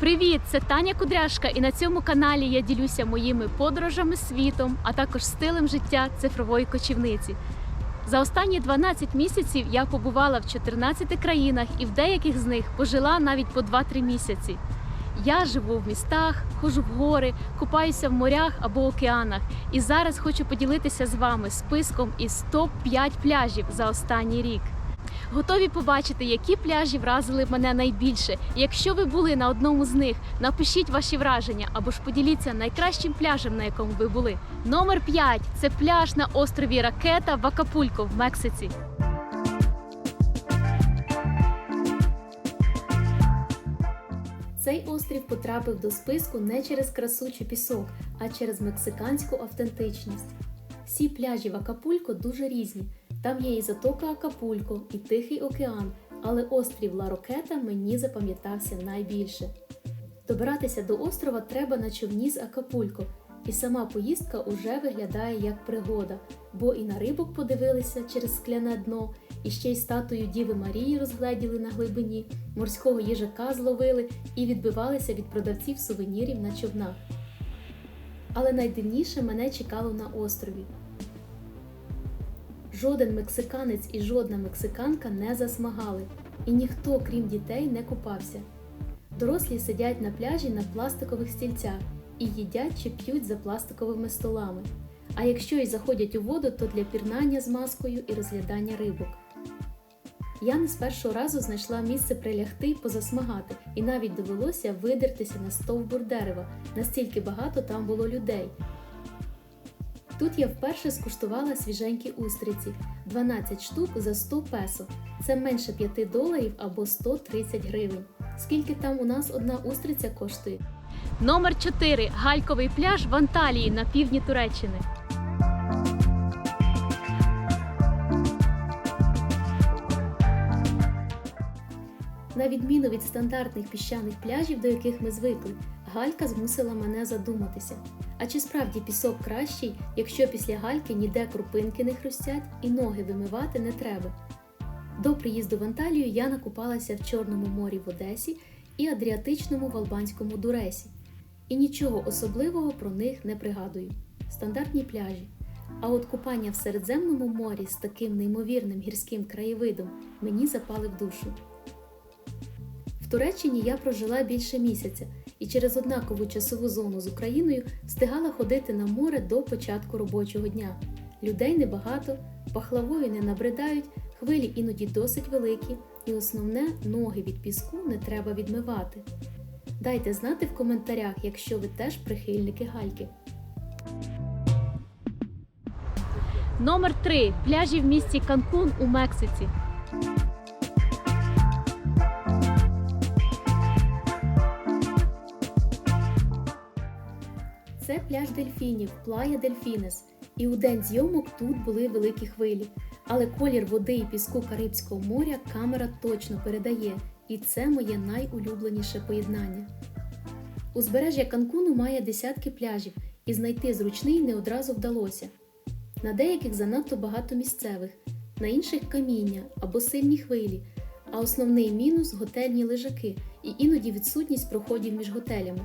Привіт! Це Таня Кудряшка, і на цьому каналі я ділюся моїми подорожами світом, а також стилем життя цифрової кочівниці. За останні 12 місяців я побувала в 14 країнах і в деяких з них пожила навіть по 2-3 місяці. Я живу в містах, ходжу в гори, купаюся в морях або океанах. І зараз хочу поділитися з вами списком із топ-5 пляжів за останній рік. Готові побачити, які пляжі вразили мене найбільше. Якщо ви були на одному з них, напишіть ваші враження або ж поділіться найкращим пляжем, на якому ви були. Номер 5 – це пляж на острові Ракета в Акапулько в Мексиці. Цей острів потрапив до списку не через красу чи пісок, а через мексиканську автентичність. Всі пляжі в Акапулько дуже різні. Там є і затока Акапулько, і Тихий океан, але острів Ла Рокета мені запам'ятався найбільше. Добиратися до острова треба на човні з Акапулько, і сама поїздка уже виглядає як пригода, бо і на рибок подивилися через скляне дно, і ще й статую Діви Марії розгледіли на глибині, морського їжака зловили і відбивалися від продавців сувенірів на човнах. Але найдивніше мене чекало на острові. Жоден мексиканець і жодна мексиканка не засмагали, і ніхто, крім дітей, не купався. Дорослі сидять на пляжі на пластикових стільцях і їдять чи п'ють за пластиковими столами. А якщо й заходять у воду, то для пірнання з маскою і розглядання рибок. Я не з першого разу знайшла місце прилягти й позасмагати, і навіть довелося видертися на стовбур дерева, настільки багато там було людей. Тут я вперше скуштувала свіженькі устриці 12 штук за 100 песо. Це менше 5 доларів або 130 гривень. Скільки там у нас одна устриця коштує? Номер 4. Гальковий пляж в Анталії на півдні Туреччини. На відміну від стандартних піщаних пляжів, до яких ми звикли, галька змусила мене задуматися. А чи справді пісок кращий, якщо після гальки ніде крупинки не хрустять і ноги вимивати не треба? До приїзду в Анталію я накупалася в Чорному морі в Одесі і Адріатичному в Албанському Дуресі. І нічого особливого про них не пригадую. Стандартні пляжі. А от купання в Середземному морі з таким неймовірним гірським краєвидом мені запали в душу. В Туреччині я прожила більше місяця і через однакову часову зону з Україною встигала ходити на море до початку робочого дня. Людей небагато, пахлавою не набридають, хвилі іноді досить великі, і основне ноги від піску не треба відмивати. Дайте знати в коментарях, якщо ви теж прихильники гальки. Номер 3. Пляжі в місті Канкун у Мексиці. Це пляж дельфінів, плая Дельфінес. І у день зйомок тут були великі хвилі. Але колір води і піску Карибського моря камера точно передає, і це моє найулюбленіше поєднання. Узбережжя Канкуну має десятки пляжів, і знайти зручний не одразу вдалося. На деяких занадто багато місцевих, на інших каміння або сильні хвилі, а основний мінус готельні лежаки і іноді відсутність проходів між готелями.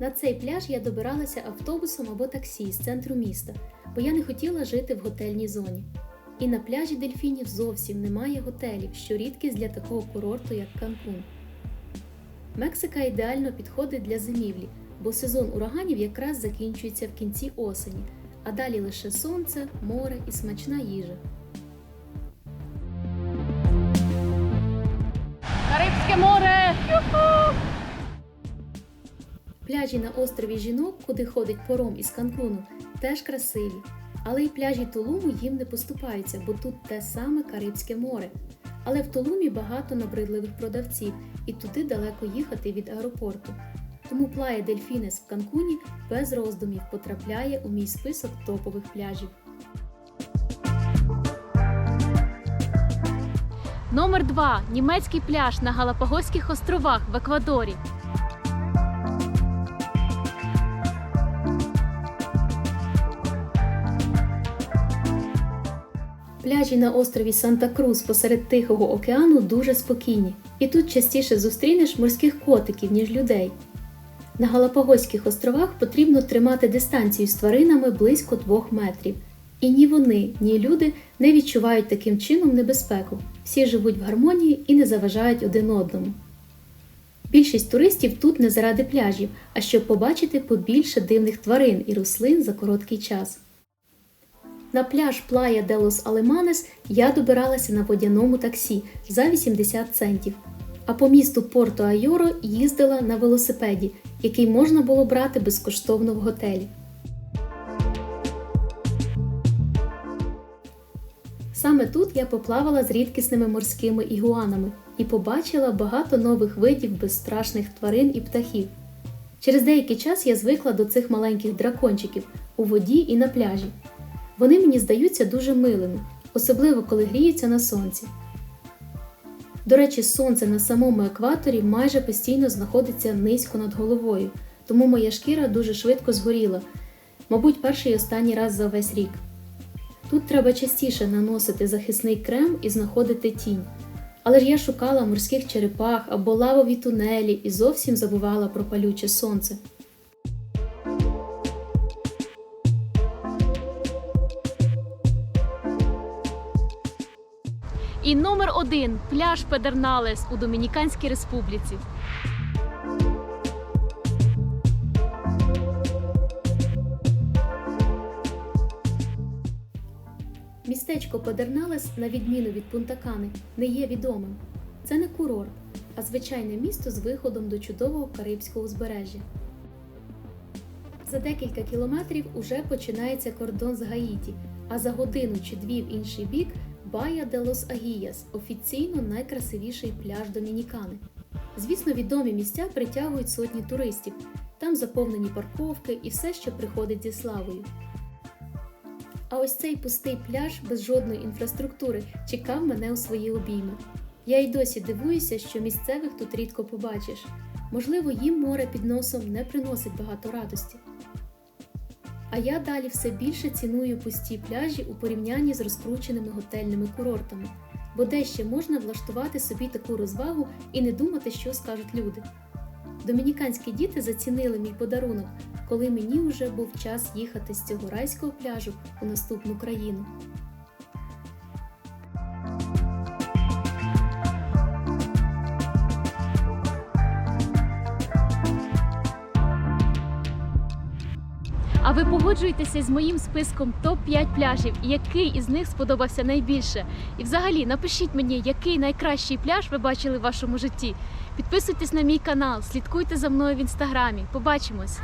На цей пляж я добиралася автобусом або таксі з центру міста, бо я не хотіла жити в готельній зоні. І на пляжі дельфінів зовсім немає готелів, що рідкість для такого курорту, як Канкун. Мексика ідеально підходить для зимівлі, бо сезон ураганів якраз закінчується в кінці осені, а далі лише сонце, море і смачна їжа. Пляжі на острові Жінок, куди ходить пором із Канкуну, теж красиві. Але й пляжі Тулуму їм не поступаються, бо тут те саме Карибське море. Але в Тулумі багато набридливих продавців, і туди далеко їхати від аеропорту. Тому плая Дельфінес в Канкуні без роздумів потрапляє у мій список топових пляжів. Номер 2. Німецький пляж на Галапагоських островах в Еквадорі. Пляжі на острові Санта-Крус посеред Тихого океану дуже спокійні, і тут частіше зустрінеш морських котиків, ніж людей. На Галапагоських островах потрібно тримати дистанцію з тваринами близько 2 метрів. І ні вони, ні люди не відчувають таким чином небезпеку. Всі живуть в гармонії і не заважають один одному. Більшість туристів тут не заради пляжів, а щоб побачити побільше дивних тварин і рослин за короткий час. На пляж Плая де Лос Алеманес я добиралася на водяному таксі за 80 центів, а по місту Порто Айоро їздила на велосипеді, який можна було брати безкоштовно в готелі. Саме тут я поплавала з рідкісними морськими ігуанами і побачила багато нових видів безстрашних тварин і птахів. Через деякий час я звикла до цих маленьких дракончиків у воді і на пляжі. Вони мені здаються дуже милими, особливо коли гріються на сонці. До речі, сонце на самому екваторі майже постійно знаходиться низько над головою, тому моя шкіра дуже швидко згоріла, мабуть, перший і останній раз за весь рік. Тут треба частіше наносити захисний крем і знаходити тінь. Але ж я шукала морських черепах або лавові тунелі і зовсім забувала про палюче сонце. І номер один пляж Педерналес у Домініканській Республіці. Містечко Подерналес, на відміну від Пунтакани, не є відомим. Це не курорт, а звичайне місто з виходом до чудового Карибського узбережжя. За декілька кілометрів уже починається кордон з Гаїті, а за годину чи дві в інший бік Бая де Лос Агіяс офіційно найкрасивіший пляж Домінікани. Звісно, відомі місця притягують сотні туристів. Там заповнені парковки і все, що приходить зі славою. А ось цей пустий пляж без жодної інфраструктури чекав мене у свої обійми. Я й досі дивуюся, що місцевих тут рідко побачиш. Можливо, їм море під носом не приносить багато радості. А я далі все більше ціную пусті пляжі у порівнянні з розкрученими готельними курортами, бо де ще можна влаштувати собі таку розвагу і не думати, що скажуть люди. Домініканські діти зацінили мій подарунок, коли мені вже був час їхати з цього райського пляжу у наступну країну. Ви погоджуєтеся з моїм списком топ-5 пляжів, який із них сподобався найбільше? І взагалі напишіть мені, який найкращий пляж ви бачили в вашому житті. Підписуйтесь на мій канал, слідкуйте за мною в інстаграмі. Побачимось!